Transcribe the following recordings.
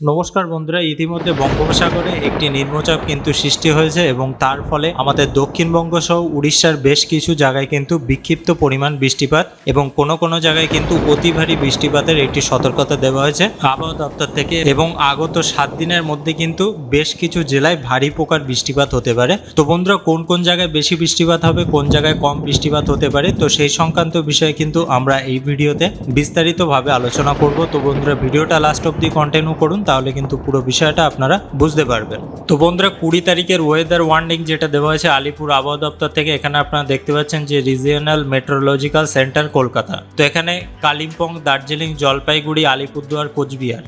নমস্কার বন্ধুরা, ইতিমধ্যে বঙ্গোপসাগরে একটি নিম্নচাপ কিন্তু সৃষ্টি হয়েছে এবং তার ফলে আমাদের দক্ষিণবঙ্গ সহ উড়িষ্যার বেশ কিছু জায়গায় কিন্তু বিক্ষিপ্ত পরিমাণ বৃষ্টিপাত এবং কোনো কোনো জায়গায় কিন্তু অতি ভারী বৃষ্টিপাতের একটি সতর্কতা দেওয়া হয়েছে আবহাওয়া দপ্তর থেকে এবং আগত সাত দিনের মধ্যে কিন্তু বেশ কিছু জেলায় ভারী প্রকার বৃষ্টিপাত হতে পারে। তো বন্ধুরা, কোন কোন জায়গায় বেশি বৃষ্টিপাত হবে, কোন জায়গায় কম বৃষ্টিপাত হতে পারে, তো সেই সংক্রান্ত বিষয়ে কিন্তু আমরা এই ভিডিওতে বিস্তারিতভাবে আলোচনা করব। তো বন্ধুরা, ভিডিওটা লাস্ট অব্দি কন্টিনিউ করুন তাহলে কিন্তু পুরো বিষয়টা আপনারা বুঝতে পারবেন। তো বন্ধুরা, কুড়ি তারিখের ওয়েদার ওয়ার্নিং যেটা দেওয়া হয়েছে আলিপুর আবহাওয়া দপ্তর থেকে, এখানে আপনারা দেখতে পাচ্ছেন যে রিজিয়নাল মেট্রোলজিক্যাল সেন্টার কলকাতা। তো এখানে কালিম্পং, দার্জিলিং, জলপাইগুড়ি, আলিপুরদুয়ার, কোচবিহার।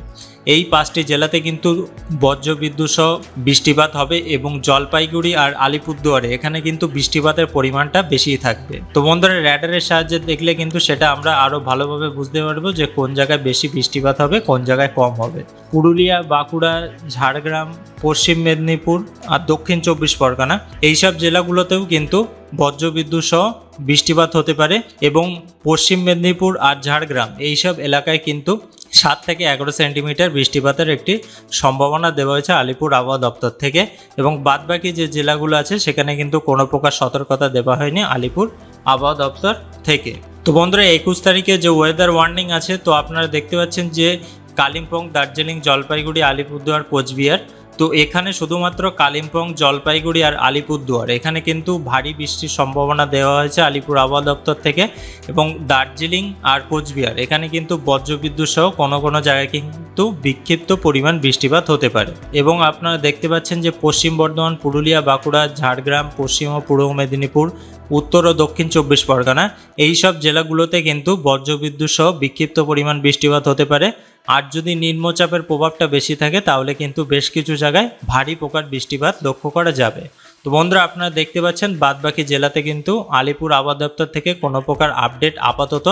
এই পাঁচটি জেলাতে কিন্তু বজ্রবিদ্যুৎ সহ বৃষ্টিপাত হবে এবং জলপাইগুড়ি আর আলিপুরদুয়ারে এখানে কিন্তু বৃষ্টিপাতের পরিমাণটা বেশি থাকবে। তো বন্ধুরা র্যাডারের সাহায্যে দেখলে কিন্তু সেটা আমরা আরও ভালোভাবে বুঝতে পারব যে কোন জায়গায় বেশি বৃষ্টিপাত হবে, কোন জায়গায় কম হবে। পুরুলিয়া, বাঁকুড়া, ঝাড়গ্রাম, পশ্চিম মেদিনীপুর আর দক্ষিণ চব্বিশ পরগনা এইসব জেলাগুলোতেও কিন্তু বজ্রবিদ্যুৎ সহ বৃষ্টিপাত হতে পারে এবং পশ্চিম মেদিনীপুর আর ঝাড়গ্রাম এইসব এলাকায় কিন্তু সাত থেকে এগারো সেন্টিমিটার বৃষ্টিপাতের একটি সম্ভাবনা দেওয়া হয়েছে আলিপুর আবহাওয়া দপ্তর থেকে এবং বাদবাকি যে জেলাগুলো আছে, সেখানে কিন্তু কোনো প্রকার সতর্কতা দেওয়া হয়নি আলিপুর আবহাওয়া দপ্তর থেকে। তো বন্ধুরা, একুশ তারিখে যে ওয়েদার ওয়ার্নিং আছে, তো আপনারা দেখতে পাচ্ছেন যে কালিম্পং, দার্জিলিং, জলপাইগুড়ি, আলিপুরদুয়ার, কোচবিহার তো এখানে শুধুমাত্র কালিম্পং, জলপাইগুড়ি আর আলিপুরদুয়ার। এখানে কিন্তু ভারী বৃষ্টির সম্ভাবনা দেওয়া হয়েছে আলিপুর আবহাওয়া দপ্তর থেকে এবং দার্জিলিং আর কোচবিহার। এখানে কিন্তু বজ্রবিদ্যুৎ সহ কোনো কোনো জায়গায় কিন্তু বিক্ষিপ্ত পরিমাণ বৃষ্টিপাত হতে পারে। এবং আপনারা দেখতে পাচ্ছেন যে পশ্চিম বর্ধমান, পুরুলিয়া, বাঁকুড়া, ঝাড়গ্রাম, পশ্চিম ও পূর্ব মেদিনীপুর উত্তর ও দক্ষিণ চব্বিশ পরগনা। এই সব জেলাগুলোতে কিন্তু বজ্রবিদ্যুৎ সহ বিক্ষিপ্ত পরিমাণ বৃষ্টিপাত হতে পারে। আর যদি নিম্নচাপের প্রভাবটা বেশি থাকে, তাহলে কিন্তু বেশ কিছু জায়গায় ভারী প্রকার বৃষ্টিপাত লক্ষ্য করা যাবে। তো বন্ধুরা, আপনারা দেখতে পাচ্ছেন, বাদবাকি জেলাতে কিন্তু আলিপুর আবহাওয়া দপ্তর থেকে কোনো প্রকার আপডেট আপাতত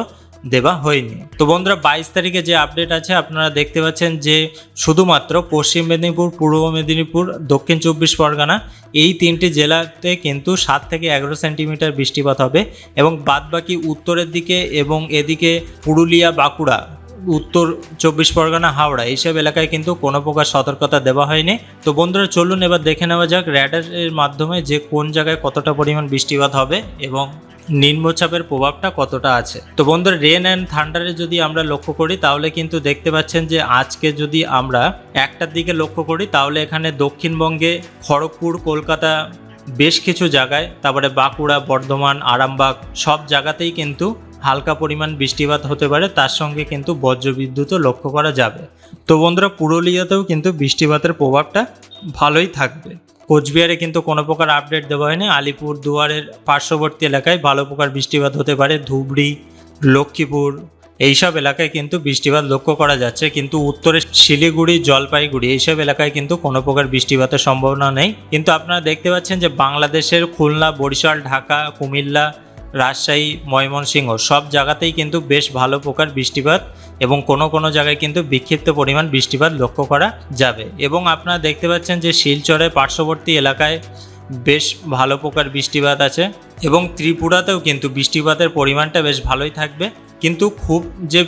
দেওয়া হয়নি। তো বন্ধুরা, বাইশ তারিখে যে আপডেট আছে, আপনারা দেখতে পাচ্ছেন যে শুধুমাত্র পশ্চিম মেদিনীপুর, পূর্ব মেদিনীপুর, দক্ষিণ চব্বিশ পরগনা, এই তিনটি জেলাতে কিন্তু সাত থেকে এগারো সেন্টিমিটার বৃষ্টিপাত হবে এবং বাদবাকি উত্তরের দিকে এবং এদিকে পুরুলিয়া, বাঁকুড়া, উত্তর চব্বিশ পরগনা, হাওড়া এইসব এলাকায় কিন্তু কোনো প্রকার সতর্কতা দেওয়া হয়নি। তো বন্ধুরা, চলুন এবার দেখে নেওয়া যাক র্যাডারের মাধ্যমে যে কোন জায়গায় কতটা পরিমাণ বৃষ্টিপাত হবে এবং নিম্নচাপের প্রভাবটা কতটা আছে? তো বন্ধুরা রেন অ্যান্ড থান্ডারে যদি আমরা লক্ষ্য করি, তাহলে কিন্তু দেখতে পাচ্ছেন যে আজকে যদি আমরা একটার দিকে লক্ষ্য করি, তাহলে এখানে দক্ষিণবঙ্গে খড়গপুর, কলকাতা বেশ কিছু জায়গায়, তারপরে বাঁকুড়া, বর্ধমান, আরামবাগ সব জায়গাতেই কিন্তু হালকা পরিমাণ বৃষ্টিপাত হতে পারে। তার সঙ্গে কিন্তু বজ্রবিদ্যুৎও লক্ষ্য করা যাবে। তো বন্ধুরা, পুরুলিয়াতেও কিন্তু বৃষ্টিপাতের প্রভাবটা ভালোই থাকবে। কোচবিহারে কিন্তু কোনো প্রকার আপডেট দেওয়া হয়নি। আলিপুর দুয়ারের পার্শ্ববর্তী এলাকায় ভালো প্রকার বৃষ্টিপাত হতে পারে। ধুবড়ি, লক্ষ্মীপুর এইসব এলাকায় কিন্তু বৃষ্টিপাত লক্ষ্য করা যাচ্ছে। কিন্তু উত্তরে শিলিগুড়ি, জলপাইগুড়ি এইসব এলাকায় কিন্তু কোনো প্রকার বৃষ্টিপাতের সম্ভাবনা নেই। কিন্তু আপনারা দেখতে পাচ্ছেন যে বাংলাদেশের খুলনা, বরিশাল, ঢাকা, কুমিল্লা রাজশাহী, ময়মনসিংহ সব জায়গাতেই কিন্তু বেশ ভালো প্রকার বৃষ্টিপাত এবং কোনো কোনো জায়গায় কিন্তু বিক্ষিপ্ত পরিমাণ বৃষ্টিপাত লক্ষ্য করা যাবে। এবং আপনারা দেখতে পাচ্ছেন যে শিলচরের পার্শ্ববর্তী এলাকায় বেশ ভালো প্রকার বৃষ্টিপাত আছে এবং ত্রিপুরাতেও কিন্তু বৃষ্টিপাতের পরিমাণটা বেশ ভালোই থাকবে। কিন্তু খুব যে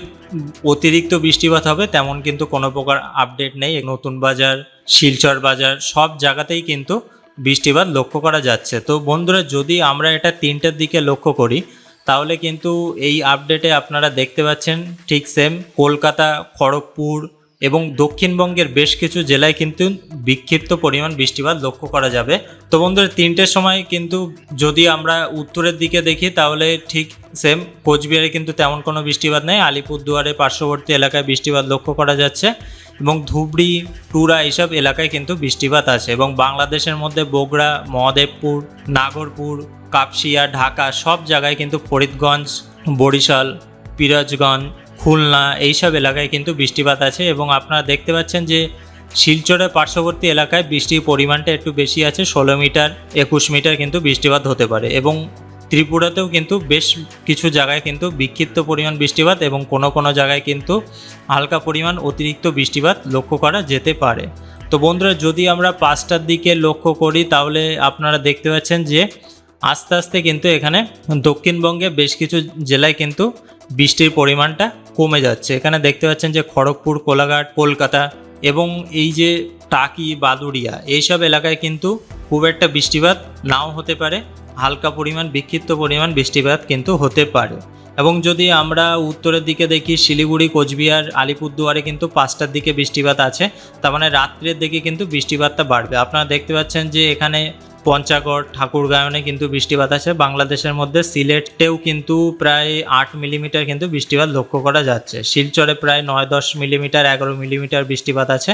অতিরিক্ত বৃষ্টিপাত হবে তেমন কিন্তু কোনো প্রকার আপডেট নেই। নতুন বাজার, শিলচর বাজার সব জায়গাতেই কিন্তু বৃষ্টিপাত লক্ষ্য করা যাচ্ছে। তো বন্ধুরা, যদি আমরা এটা তিনটার দিকে লক্ষ্য করি, তাহলে কিন্তু এই আপডেটে আপনারা দেখতে পাচ্ছেন ঠিক সেম কলকাতা, খড়গপুর এবং দক্ষিণবঙ্গের বেশ কিছু জেলায় কিন্তু বিক্ষিপ্ত পরিমাণ বৃষ্টিপাত লক্ষ্য করা যাবে। তো বন্ধুরা, তিনটের সময় কিন্তু যদি আমরা উত্তরের দিকে দেখি, তাহলে ঠিক সেম কোচবিহারে কিন্তু তেমন কোনো বৃষ্টিপাত নেই। আলিপুরদুয়ারে পার্শ্ববর্তী এলাকায় বৃষ্টিপাত লক্ষ্য করা যাচ্ছে এবং ধুবড়ি, টুরা এইসব এলাকায় কিন্তু বৃষ্টিপাত আছে এবং বাংলাদেশের মধ্যে বগুড়া, মহাদেবপুর, নাগরপুর, কাপসিয়া, ঢাকা সব জায়গায় কিন্তু ফরিদগঞ্জ, বরিশাল, পিরাজগঞ্জ খুলনা, এইসব এলাকায় কিন্তু বৃষ্টিপাত আছে এবং আপনারা দেখতে পাচ্ছেন যে শিলচরের পার্শ্ববর্তী এলাকায় বৃষ্টির পরিমাণটা একটু বেশি আছে, ষোলো মিটার, একুশ মিটার কিন্তু বৃষ্টিপাত হতে পারে এবং ত্রিপুরাতেও কিন্তু বেশ কিছু জায়গায় কিন্তু বিক্ষিপ্ত পরিমাণ বৃষ্টিপাত এবং কোনো কোনো জায়গায় কিন্তু হালকা পরিমাণ অতিরিক্ত বৃষ্টিপাত লক্ষ্য করা যেতে পারে। তো বন্ধুরা, যদি আমরা পাঁচটার দিকে লক্ষ্য করি, তাহলে আপনারা দেখতে পাচ্ছেন যে আস্তে আস্তে কিন্তু এখানে দক্ষিণবঙ্গে বেশ কিছু জেলায় কিন্তু বৃষ্টির পরিমাণটা কমে যাচ্ছে। এখানে দেখতে পাচ্ছেন যে খড়গপুর, কোলাঘাট, কলকাতা এবং এই যে টাকি, বাদুড়িয়া, এইসব এলাকায় কিন্তু খুব একটা বৃষ্টিপাত নাও হতে পারে। হালকা পরিমাণ, বিক্ষিপ্ত পরিমাণ বৃষ্টিপাত কিন্তু হতে পারে। এবং যদি আমরা উত্তরের দিকে দেখি, শিলিগুড়ি, কোচবিহার, আলিপুরদুয়ারে কিন্তু পাঁচটার দিকে বৃষ্টিপাত আছে। তার মানে রাত্রের দিকে কিন্তু বৃষ্টিপাতটা বাড়বে। আপনারা দেখতে পাচ্ছেন যে এখানে পঞ্চাগড় ঠাকুরগাঁয়নে কিন্তু বৃষ্টিপাত আছে। বাংলাদেশের মধ্যে সিলেটেও কিন্তু প্রায় আট মিলিমিটার কিন্তু বৃষ্টিপাত লক্ষ্য করা যাচ্ছে। শিলচরে প্রায় নয় দশ মিলিমিটার, এগারো মিলিমিটার বৃষ্টিপাত আছে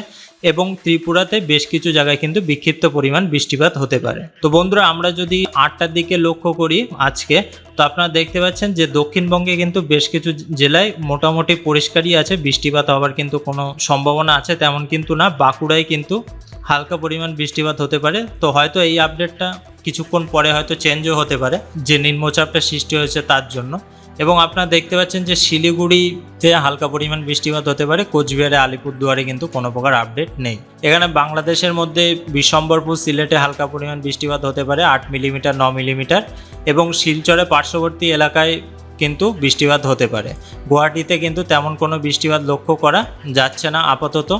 এবং ত্রিপুরাতে বেশ কিছু জায়গায় কিন্তু বিক্ষিপ্ত পরিমাণ বৃষ্টিপাত হতে পারে। তো বন্ধুরা, আমরা যদি আটটার দিকে লক্ষ্য করি আজকে, তো আপনারা দেখতে পাচ্ছেন যে দক্ষিণবঙ্গে কিন্তু বেশ কিছু জেলায় মোটামুটি পরিষ্কারই আছে। বৃষ্টিপাত হওয়ার কিন্তু কোনো সম্ভাবনা আছে তেমন কিন্তু না। বাঁকুড়ায় কিন্তু হালকা পরিমাণ বৃষ্টিপাত হতে পারে, তো হয়তো এই আপডেটটা কিছুক্ষণ পরে হয়তো চেঞ্জও হতে পারে, যে নিম্নচাপটা সৃষ্টি হয়েছে তার জন্য। এবং আপনারা দেখতে পাচ্ছেন যে শিলিগুড়িতে হালকা পরিমাণ বৃষ্টিপাত হতে পারে, কোচবিহারে, আলিপুরদুয়ারে কিন্তু কোনো প্রকার আপডেট নেই। এখানে বাংলাদেশের মধ্যে বিশ্বম্বরপুর সিলেটে হালকা পরিমাণ বৃষ্টিপাত হতে পারে, আট মিলিমিটার ন মিলিমিটার এবং শিলচরে পার্শ্ববর্তী এলাকায় কিন্তু বৃষ্টিপাত হতে পারে। গুয়াহাটিতে কিন্তু তেমন কোনো বৃষ্টিপাত লক্ষ্য করা যাচ্ছে না। আপাতত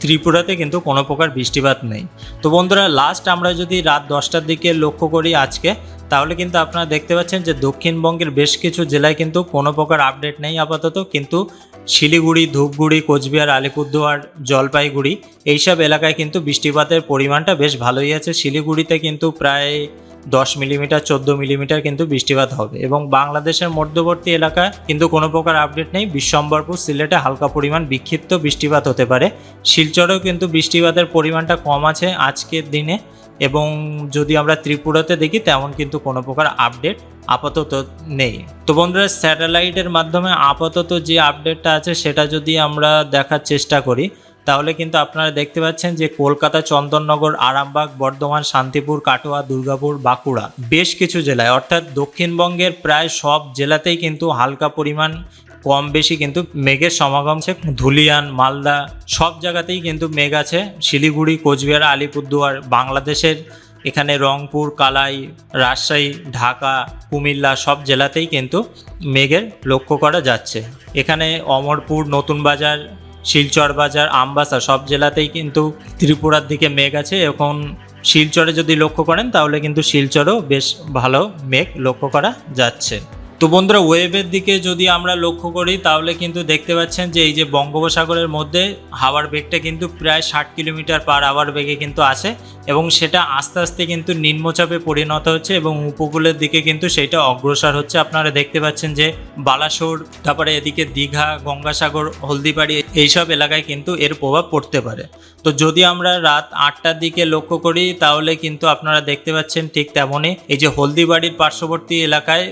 ত্রিপুরাতে কিন্তু কোনো প্রকার বৃষ্টিপাত নেই। তো বন্ধুরা লাস্ট আমরা যদি রাত দশটার দিকে লক্ষ্য করি আজকে, তাহলে কিন্তু আপনারা দেখতে পাচ্ছেন যে দক্ষিণবঙ্গের বেশ কিছু জেলায় কিন্তু কোনো প্রকার আপডেট নেই আপাতত। কিন্তু শিলিগুড়ি, ধূপগুড়ি, কোচবিহার, আলিপুরদুয়ার, জলপাইগুড়ি, এইসব এলাকায় কিন্তু বৃষ্টিপাতের পরিমাণটা বেশ ভালোই আছে। শিলিগুড়িতে কিন্তু প্রায় দশ মিলিমিটার, চোদ্দ মিলিমিটার কিন্তু বৃষ্টিপাত হবে। এবং বাংলাদেশের মধ্যবর্তী এলাকায় কিন্তু কোনো প্রকার আপডেট নেই। বিশ্বম্বরপুর সিলেটে হালকা পরিমাণ বিক্ষিপ্ত বৃষ্টিপাত হতে পারে। শিলচরেও কিন্তু বৃষ্টিপাতের পরিমাণটা কম আছে আজকের দিনে। এবং যদি আমরা ত্রিপুরাতে দেখি, তেমন কিন্তু কোনো প্রকার আপডেট আপাতত নেই। তো বন্ধুরা, স্যাটেলাইটের মাধ্যমে আপাতত যে আপডেটটা আছে, সেটা যদি আমরা দেখার চেষ্টা করি তাহলে কিন্তু আপনারা দেখতে পাচ্ছেন যে কলকাতা, চন্দননগর, আরামবাগ, বর্ধমান, শান্তিপুর, কাটোয়া, দুর্গাপুর, বাঁকুড়া বেশ কিছু জেলায়, অর্থাৎ দক্ষিণবঙ্গের প্রায় সব জেলাতেই কিন্তু হালকা পরিমাণ কম বেশি কিন্তু মেঘের সমাগম আছে। ধুলিয়ান, মালদা সব জায়গাতেই কিন্তু মেঘ আছে। শিলিগুড়ি, কোচবিহার, আলিপুরদুয়ার, বাংলাদেশের এখানে রংপুর, কালাই, রাজশাহী, ঢাকা, কুমিল্লা সব জেলাতেই কিন্তু মেঘের লক্ষ্য করা যাচ্ছে। এখানে অমরপুর, নতুন বাজার শিলচর বাজার, আমবাসা সব জেলাতেই কিন্তু ত্রিপুরার দিকে মেঘ আছে। এখন শিলচরে যদি লক্ষ্য করেন, তাহলে কিন্তু শিলচরেও বেশ ভালো মেঘ লক্ষ্য করা যাচ্ছে। তো বন্ধুরা ওয়েবের দিকে যদি আমরা লক্ষ্য করি, তাহলে কিন্তু দেখতে পাচ্ছেন যে এই যে বঙ্গোপসাগরের মধ্যে হাওয়ার বেগটা কিন্তু প্রায় ষাট কিলোমিটার পার আওয়ার বেগে কিন্তু আছে এবং সেটা আস্তে আস্তে কিন্তু নিম্নচাপে পরিণত হচ্ছে এবং উপকূলের দিকে কিন্তু সেটা অগ্রসর হচ্ছে। আপনারা দেখতে পাচ্ছেন যে বালাসোর, তারপরে এদিকে দীঘা, গঙ্গাসাগর, হলদিবাড়ি এইসব এলাকায় কিন্তু এর প্রভাব পড়তে পারে। তো যদি আমরা রাত আটটার দিকে লক্ষ্য করি, তাহলে কিন্তু আপনারা দেখতে পাচ্ছেন ঠিক তেমনই এই যে হলদিবাড়ির পার্শ্ববর্তী এলাকায়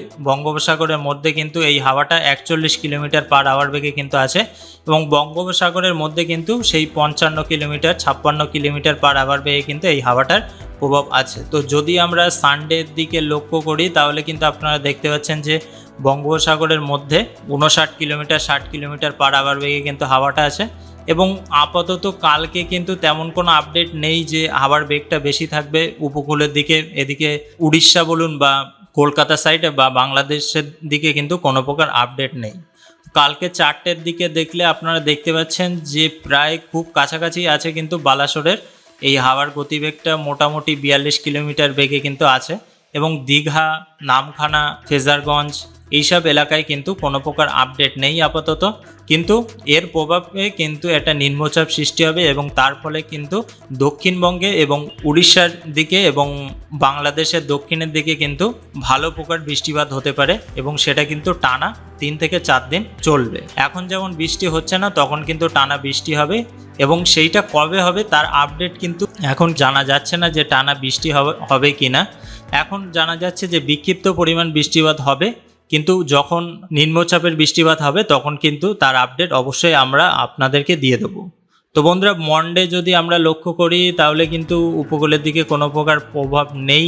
বঙ্গোপসাগরের মধ্যে কিন্তু এই হাওয়াটা একচল্লিশ কিলোমিটার পার আওয়ার বেগে কিন্তু আছে এবং বঙ্গোপসাগরের মধ্যে কিন্তু সেই পঞ্চান্ন কিলোমিটার, ছাপ্পান্ন কিলোমিটার পার আওয়ার বেগে কিন্তু এই হাওয়াটার প্রভাব আছে। তো যদি আমরা সানডের দিকে লক্ষ্য করি, তাহলে কিন্তু আপনারা দেখতে পাচ্ছেন যে বঙ্গোপসাগরের মধ্যে উনষাট কিলোমিটার, ষাট কিলোমিটার পার আওয়ার বেগে কিন্তু হাওয়াটা আছে এবং আপাতত কালকে কিন্তু তেমন কোনো আপডেট নেই যে হাওয়ার বেগটা বেশি থাকবে উপকূলের দিকে, এদিকে উড়িষ্যা বলুন বা কলকাতা সাইডে বা বাংলাদেশের দিকে কিন্তু কোনো প্রকার আপডেট নেই। কালকে চারটের দিকে দেখলে আপনারা দেখতে পাচ্ছেন যে প্রায় খুব কাছাকাছি আছে কিন্তু বালাসোরের এই হাওয়ার গতিবেগটা মোটামুটি বিয়াল্লিশ কিলোমিটার বেগে কিন্তু আছে এবং দীঘা, নামখানা ফেজারগঞ্জ এইসব এলাকায় কিন্তু কোনো প্রকার আপডেট নেই আপাতত। কিন্তু এর প্রভাবে কিন্তু একটা নিম্নচাপ সৃষ্টি হবে এবং তার ফলে কিন্তু দক্ষিণবঙ্গে এবং উড়িষ্যার দিকে এবং বাংলাদেশের দক্ষিণের দিকে কিন্তু ভালো প্রকার বৃষ্টিপাত হতে পারে এবং সেটা কিন্তু টানা তিন থেকে চার দিন চলবে। এখন যেমন বৃষ্টি হচ্ছে না, তখন কিন্তু টানা বৃষ্টি হবে এবং সেইটা কবে হবে তার আপডেট কিন্তু এখন জানা যাচ্ছে না যে টানা বৃষ্টি হবে হবে কি না এখন জানা যাচ্ছে যে বিক্ষিপ্ত পরিমাণ বৃষ্টিপাত হবে কিন্তু যখন নিম্নচাপের বৃষ্টিপাত হবে, তখন কিন্তু তার আপডেট অবশ্যই আমরা আপনাদেরকে দিয়ে দেবো। তো বন্ধুরা মন্ডে যদি আমরা লক্ষ্য করি, তাহলে কিন্তু উপকূলের দিকে কোনো প্রকার প্রভাব নেই।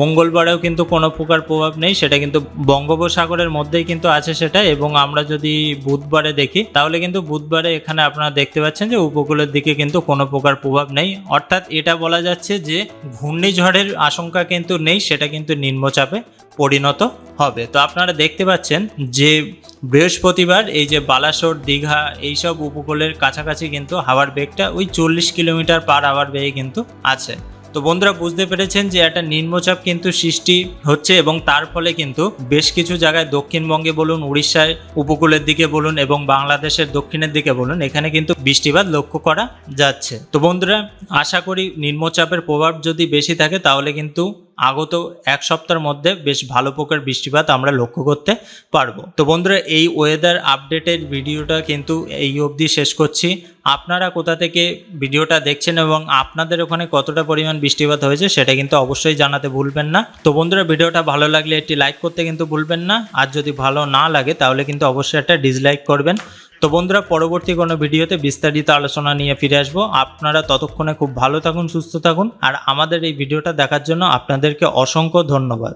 মঙ্গলবারেও কিন্তু কোনো প্রকার প্রভাব নেই, সেটা কিন্তু বঙ্গোপসাগরের মধ্যেই কিন্তু আছে সেটা। এবং আমরা যদি বুধবারে দেখি, তাহলে কিন্তু বুধবারে এখানে আপনারা দেখতে পাচ্ছেন যে উপকূলের দিকে কিন্তু কোনো প্রকার প্রভাব নেই। অর্থাৎ এটা বলা যাচ্ছে যে ঘূর্ণিঝড়ের আশঙ্কা কিন্তু নেই, সেটা কিন্তু নিম্নচাপে পরিণত হবে। তো আপনারা দেখতে পাচ্ছেন যে বৃহস্পতিবার এই যে বালাসোর, দীঘা এইসব উপকূলের কাছাকাছি কিন্তু হাওয়ার বেগটা ওই চল্লিশ কিলোমিটার পার আওয়ার বেগে কিন্তু আছে। তো বন্ধুরা বুঝতে পেরেছেন যে একটা নিম্নচাপ কিন্তু সৃষ্টি হচ্ছে এবং তার ফলে কিন্তু বেশ কিছু জায়গায় দক্ষিণবঙ্গে বলুন, উড়িষ্যায় উপকূলের দিকে বলুন এবং বাংলাদেশের দক্ষিণের দিকে বলুন, এখানে কিন্তু বৃষ্টিপাত লক্ষ্য করা যাচ্ছে। তো বন্ধুরা, আশা করি নিম্নচাপের প্রভাব যদি বেশি থাকে তাহলে কিন্তু আগত এক সপ্তাহের মধ্যে বেশ ভালো প্রকার বৃষ্টিপাত আমরা লক্ষ্য করতে পারব। তো বন্ধুরা, এই ওয়েদার আপডেটের ভিডিওটা কিন্তু এই অবধি শেষ করছি। আপনারা কোথা থেকে ভিডিওটা দেখছেন এবং আপনাদের ওখানে কতটা পরিমাণ বৃষ্টিপাত হয়েছে সেটা কিন্তু অবশ্যই জানাতে ভুলবেন না। তো বন্ধুরা, ভিডিওটা ভালো লাগলে একটি লাইক করতে কিন্তু ভুলবেন না। আর যদি ভালো না লাগে, তাহলে কিন্তু অবশ্যই একটা ডিসলাইক করবেন। তো বন্ধুরা, পরবর্তী কোনো ভিডিওতে বিস্তারিত আলোচনা নিয়ে ফিরে আসব। আপনারা ততক্ষণে খুব ভালো থাকুন, সুস্থ থাকুন, আর আমাদের এই ভিডিওটা দেখার জন্য আপনাদেরকে অসংখ্য ধন্যবাদ।